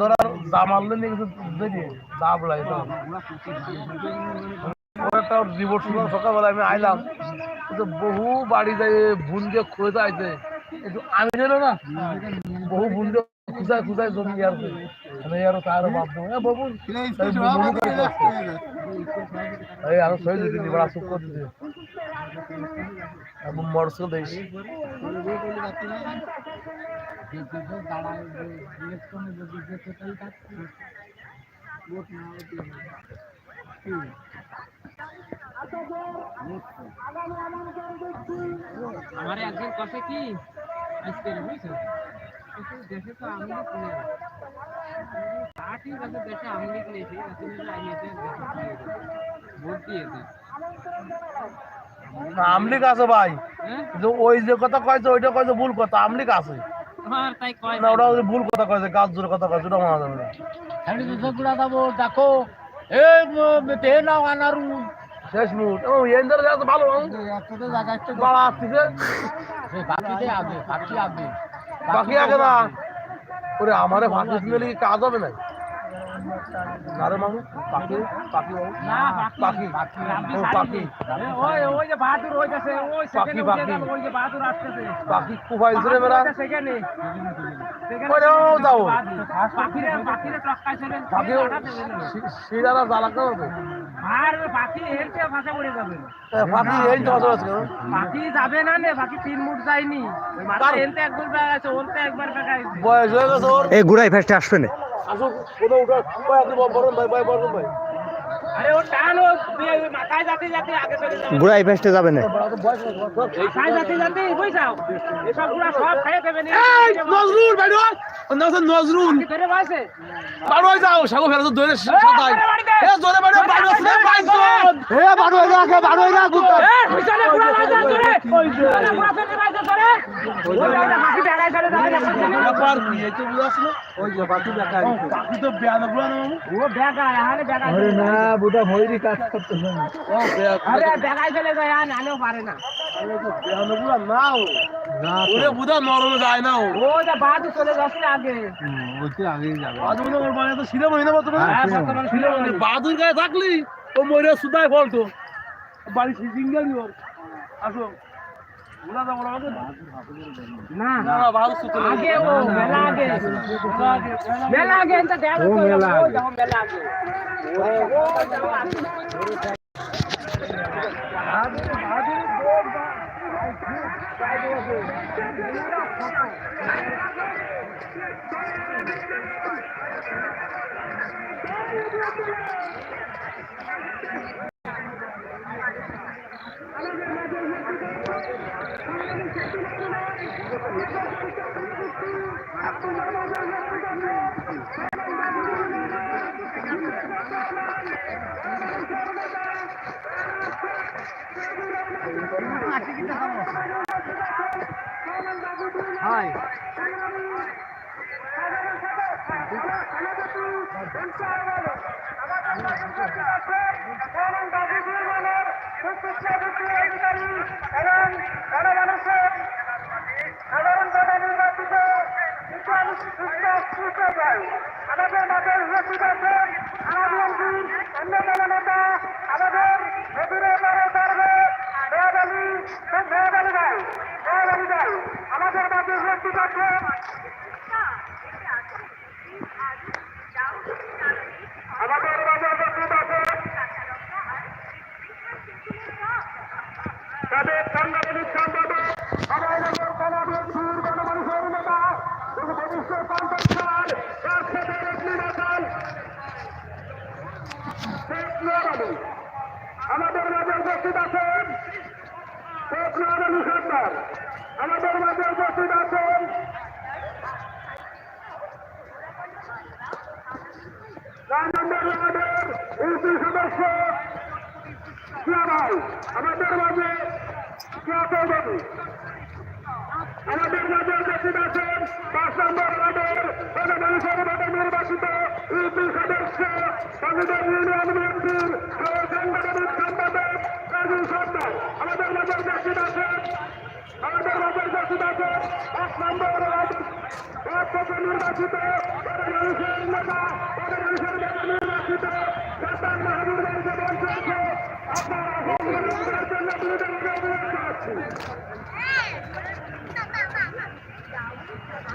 ধরার দা মারলে নিয়ে দাম লাগে একটা রিপোর্ট শুনলাম সকালবেলা আমি আইলাম, কিন্তু বহু বাড়ি যায়, ভুন যে খুঁজে আইছে একটু আমি জানো না, বহু ভুন যে খুঁজায় খুঁজায় জমি ইয়ার মানে এই বুনু আরও দিদি বড় সুখ এবং দেইস আমার একজন কষে কি? আজকে বুঝছ? দেশে তো আমি পার্টি কাছে দেশে আমি আসলে আইয়েছে ভোট দিয়েছে। আমলিক আছে ভাই। হ্যাঁ? কিন্তু ওই যে কথা কয়েছে ওইটা কয়েছে ভুল কথা আমলিক আছে। আমার তাই না ওটা ভুল কথা কয়েছে গাছ জোরে কথা কয়েছে ওটা মানা যাবে না। হেঁটে দিতে গুড়া যাব দেখো এই তে নাও আনারু। শেষ মুহূর্ত। ও এন্দার যাতে ভালো বাড়া আসতেছে। সে বাকিতে আগে বাকি আগে। না। ওরে আমারে কি কাজ হবে না আরে মামু? পাখি? পাখি বাবু পাখি। বাকি ও পাখি। ওই ওই যে বাহাদুর হইতাছে ওই পাখি, পাখি। ওই যে বাহাদুর আসতেছে। পাখি সেখানে ওরে ও যাও। পাখিরে পাখিরে টক্কাইছে পাখি সিরারা জ্বালা কেন আর পাখি হেলতে ভাষা পড়ে যাবে। পাখি আছে না। নে বাকি তিন মুট যায়নি। ওই মাথা কার- একবার আছে ওনতে একবার বয়স হয়ে গেছে ওর। এই গুড়াই ফেস্টে আসবে না। আসো কোথাও উঠা। ভাই দিব বরণ ভাই ভাই বরণ ভাই। গুড়াই ফেস্টে যাবে না। নজরুল নজরুল। যাও সাগো দৌড়ে এ জোরে এ এ পিছনে ফেলে ওই বাকি বেড়াই ব্যাপার কি এই তো বুঝাছ ওই যে বাকি বাকি তো বেয়ানা বুড়া ও আরে আরে না বুটা ভৈরি কাজ বেয়ানা আরে ব্যাগাই চলে যায় আর নালেও পারে না। বাদুর তো হ্যাঁ গায়ে থাকলি ও মরে সুদায় বলতো বাড়ি সিঙ্গেলই ওর। আসো। মেলা আগে। মেলা আগে। এনতে দেখ ও মেলা আগে যাও মেলা আগে ও যাও আগে হাই। আমাদের মাঝে উপস্থিত আছেন আমাদের অন্যান্য নেতা আমাদের নদীরে পারে পারবে মেয়াদ আলী মেয়াদ আলী ভাই মেয়াদ আলী ভাই আমাদের মাঝে উপস্থিত আছেন আমাদের নয় আমাদের মাঝে বাবু আমাদের মাঝে উপস্থিত আছেন পাঁচ নম্বর আমাদের জনগণের নির্বাচিত ইউপি সদস্য সংবিধান ইউনিয়ন মন্ত্রীর সাংগঠনিক সম্পাদক কাজী সর্দার আমাদের মাঝে উপস্থিত আছেন আমাদের মাঝে উপস্থিত আছেন পাঁচ নম্বর নির্বাচিত মানুষের নেতা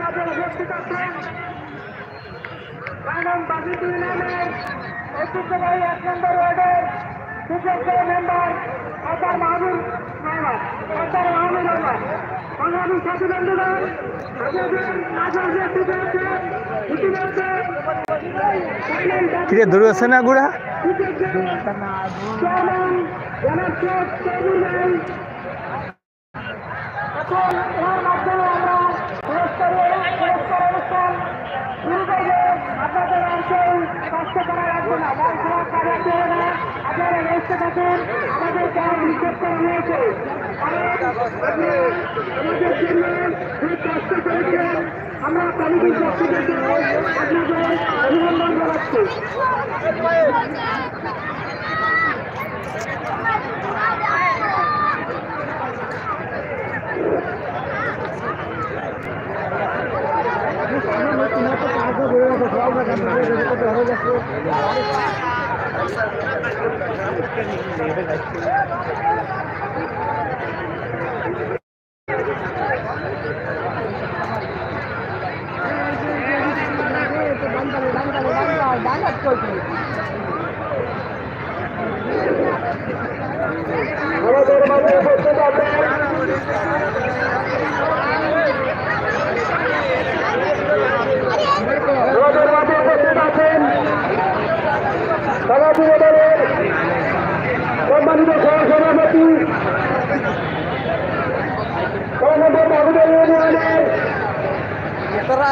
মাঝে উপস্থিত আছেন কানন বাজিত ইউনিয়নের ঐতিহ্যবাহী এক নম্বর ওয়ার্ডের সুযোগ্য মেম্বার সর্দার মাহমুদ রহমান সর্দার মাহমুদ রহমান সংগ্রামী সাথী আমাদের মাঝে উপস্থিত আছেন ইতিমধ্যে কিরে দূর আছে না গুড়া চেয়ারম্যান জনাব শেখ তৈমুর ভাই এখন এর মাধ্যমে আমরা পুরস্কারের পুরস্কার অনুষ্ঠান শুরু করব আপনাদের আর কেউ কষ্ট করা লাগবে না মন খারাপ করা লাগবে না ব্যস্ত থাকুন, আমাদের কাজ নিষেধ করা হয়েছে আমাদের জন্য খুব কষ্ট করেছেন। আমরা কমিটির পক্ষ থেকে আপনাদের অভিনন্দন জানাচ্ছি। আমাদের সহসভাপতি কর্মকর্তা বাবুদের ইউনিয়নের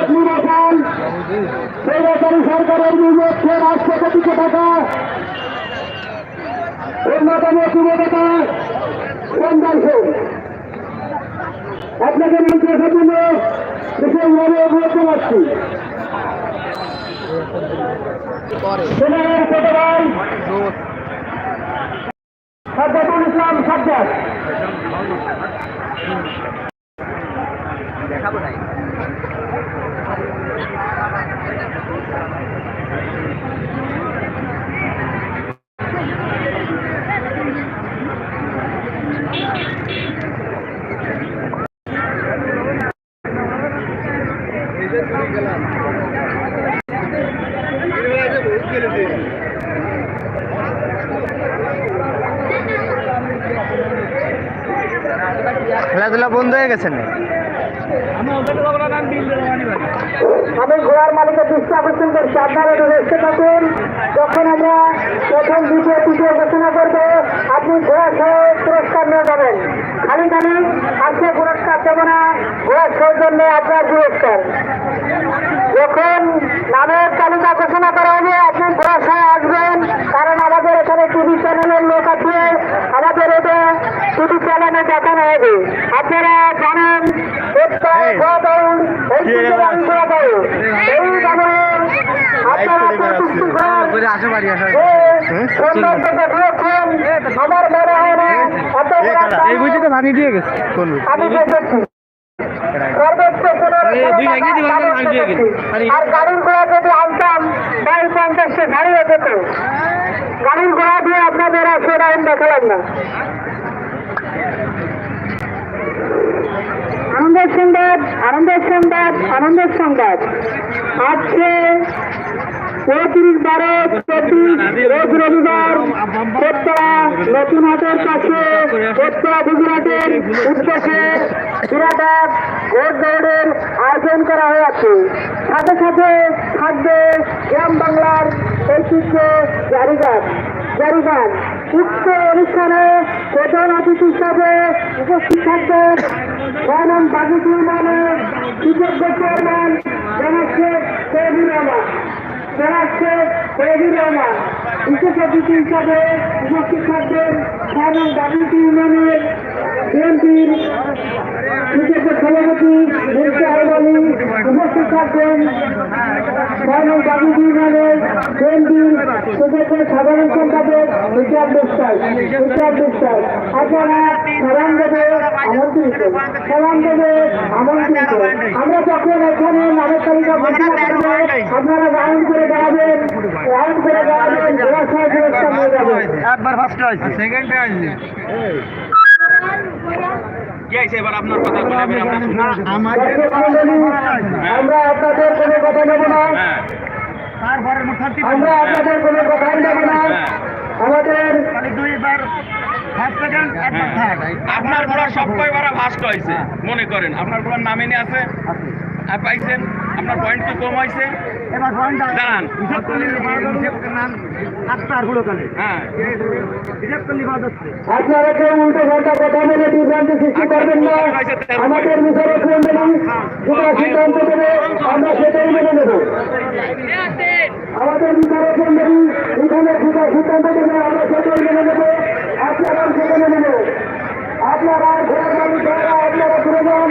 অগ্নিরা খান সরকারি সরকারের বিপক্ষে রাষ্ট্রপতিকে থাকা অন্যতম যুবনেতা সন্ধান ঘোষ। আপনাকে মন্ত্রী জন্য বিশেষভাবে অবগত করছি সেনার ছোট ভাই সাজ্জাদুল ইসলাম সাজ্জাদ খেলাধুলা বন্ধ হয়ে গেছে আমি ঘোড়ার মালিকের দৃষ্টি আকর্ষণ করছি আপনারা একটু রেস্টে থাকুন যখন আমরা প্রথম দ্বিতীয় তৃতীয় ঘোষণা করব আপনি ঘোড়া সহ পুরস্কার নিয়ে যাবেন। খালি খালি আজকে পুরস্কার দেবো না ঘোড়া সহ জন্য আপনার পুরস্কার। যখন নামের তালিকা ঘোষণা করা হবে আপনি ঘোড়া সহ আসবেন কারণ আমাদের এখানে টিভি চ্যানেলের লোক আছে আমাদের এটা টিভি চ্যানেলে দেখানো হবে আপনারা জানেন চাই ঘোড়া দৌড় ঐতিহ্যবাহী ঘোড়া দৌড় এই গানের আপনারা প্রতিষ্ঠিত করার এই সৌন্দর্যকে দিয়েছেন আমার মনে হয় না অত বড় একটা এই বুঝি তো ভাঙি দিয়ে গেছে আমি আর গাড়ির ঘোড়া যদি আনতাম বাইশ পঞ্চাশটা গাড়ি হতে তো গাড়ির ঘোড়া দিয়ে আপনাদের আর সেটা দেখালাম না আনন্দের সংবাদ আনন্দের সংবাদ আনন্দের সংবাদ। আজকে পঁয়ত্রিশ বারো চব্বিশ রবিবার কোত্তরা নতুন হাটের কাছে কোত্তরা গুজরাটের উদ্দেশ্যে সুরাবাদ ঘোষ দৌড়ের আয়োজন করা হয়েছে সাথে সাথে থাকবে গ্রাম বাংলার ঐতিহ্য জারিগান। জারিগান। উক্ত অনুষ্ঠানে প্রধান অতিথি হিসাবে উপস্থিত থাকবেন বনাম বাগিচি ইউনিয়নের কৃতজ্ঞ চেয়ারম্যান, জনাব শেখ তৈবুর রহমান জনাব শেখ রহমান বিশেষ অতিথি হিসাবে উপস্থিত থাকবেন বনাম বাগিচি ইউনিয়নের বিএনপির কৃতজ্ঞ সভাপতি মির্জা আলী উপস্থিত থাকবেন। ইউনিয়নের সাধারণ সম্পাদক বিশ্বাস বিশ্বাস আপনারা সালাম দেবে আমন্ত্রিত। সালাম দেবে আমন্ত্রিত। আমরা যখন এখানে নামের তালিকা আপনারা রাউন্ড করে দাঁড়াবেন রাউন্ড করে দাঁড়াবেন হয়ে একবার ফার্স্ট হয়েছে। সেকেন্ডে আসবে। আমরা আপনাদের কোনো কথা নেব না। আমরা আপনাদের কোনো কথা নেব না। আমাদের আপনার ঘোড়া সব কয়বার ফার্স্ট হয়েছে মনে করেন। আপনার ঘোড়ার নামে নিয়ে আছে। আর পাইছেন আপনার পয়েন্ট কি কম হয়েছে। জানান হ্যাঁ। আপনারা কেউ উল্টো ঘণ্টা কথা বলে বিভ্রান্তি সৃষ্টি করবেন না। আমাদের বিচারক মন্ডলী যেটা সিদ্ধান্ত দেবে আমরা সেটাই মেনে নেব। আমাদের বিচারক মন্ডলী এখানে যেটা সিদ্ধান্ত দেবে আমরা সেটাই মেনে নেব। আপনারা সেটা মেনে নেব আপনারা ঘোড়া আপনারা ঘুরে যান।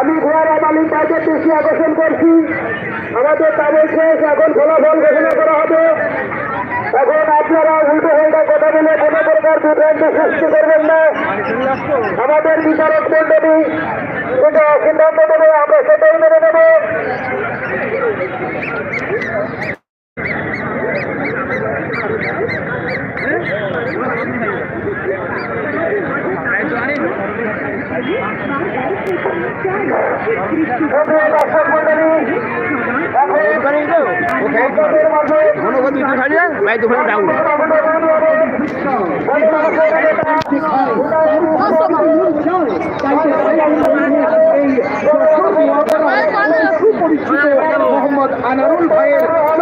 আমি ঘোড়ার আদালি তাদের দৃষ্টি আকর্ষণ করছি। আমাদের তাদের শেষ এখন ফলাফল ঘোষণা করা হবে। এখন আপনারা উল্টো হয়ে কথা বলে কোনো প্রকার বিভ্রান্তি সৃষ্টি করবেন না। আমাদের বিচারক মন্ডলী যেটা সিদ্ধান্ত দেবে আমরা সেটাই মেনে নেব। সুপ্রিয় দর্শক মাঝে মোহাম্মদ আনারুল ভাইয়ের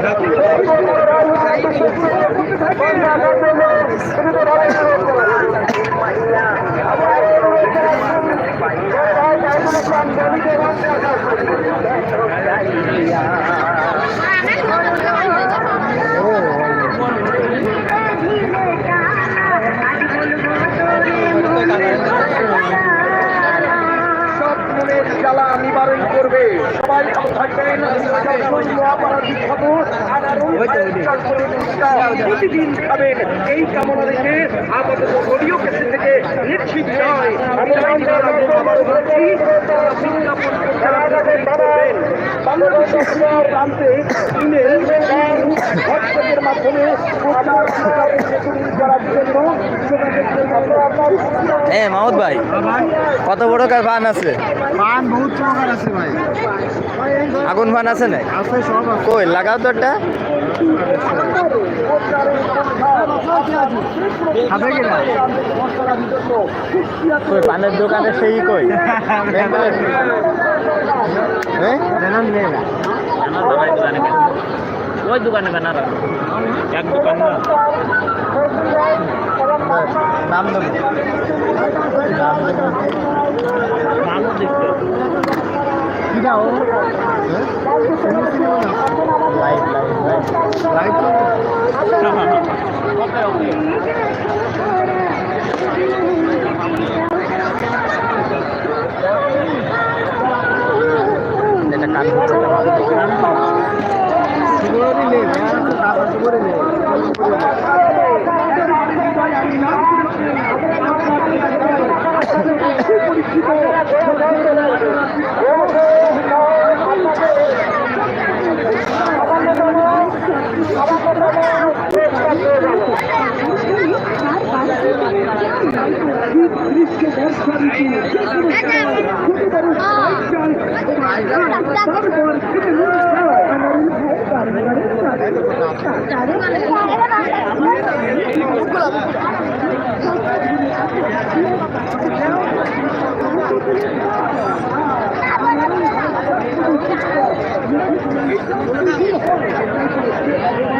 সব মনের জ্বালা নিবারণ করবে সবাই ভালো থাকবেন। প্রতিদিন খাবেন। এই কামনা রেখে আপাতত অডিও কেসে থেকে নিশ্চিত নয়। বাংলাদেশের প্রান্তে ইমেল হোয়াটসঅ্যাপের মাধ্যমে এ মাহমুদ ভাই কত বড় কার ফান আছে? পান বহুত প্রকার আছে ভাই। আগুন ফান আছে না আছে সব কই লাগাও তো একটা। কই পানের দোকানে সেই কই? হ্যাঁ ওই দোকানে ব্যানার এক দোকান না। নাম দেবো নাম দেবো মানুষ দেখতে লাইভ লাইভ লাইভ পুলিশকে ব্যবসা দিচ্ছি Thank you.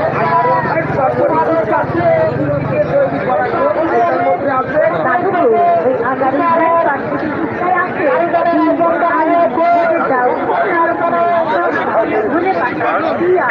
যাচ্ছে কানপুর দিয়ে একটা পান দেন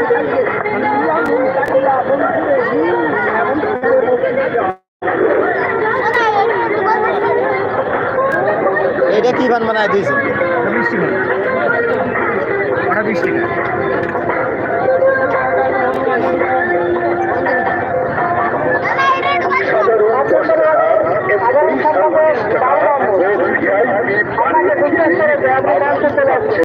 এটা কি বান বানায় দিয়েছে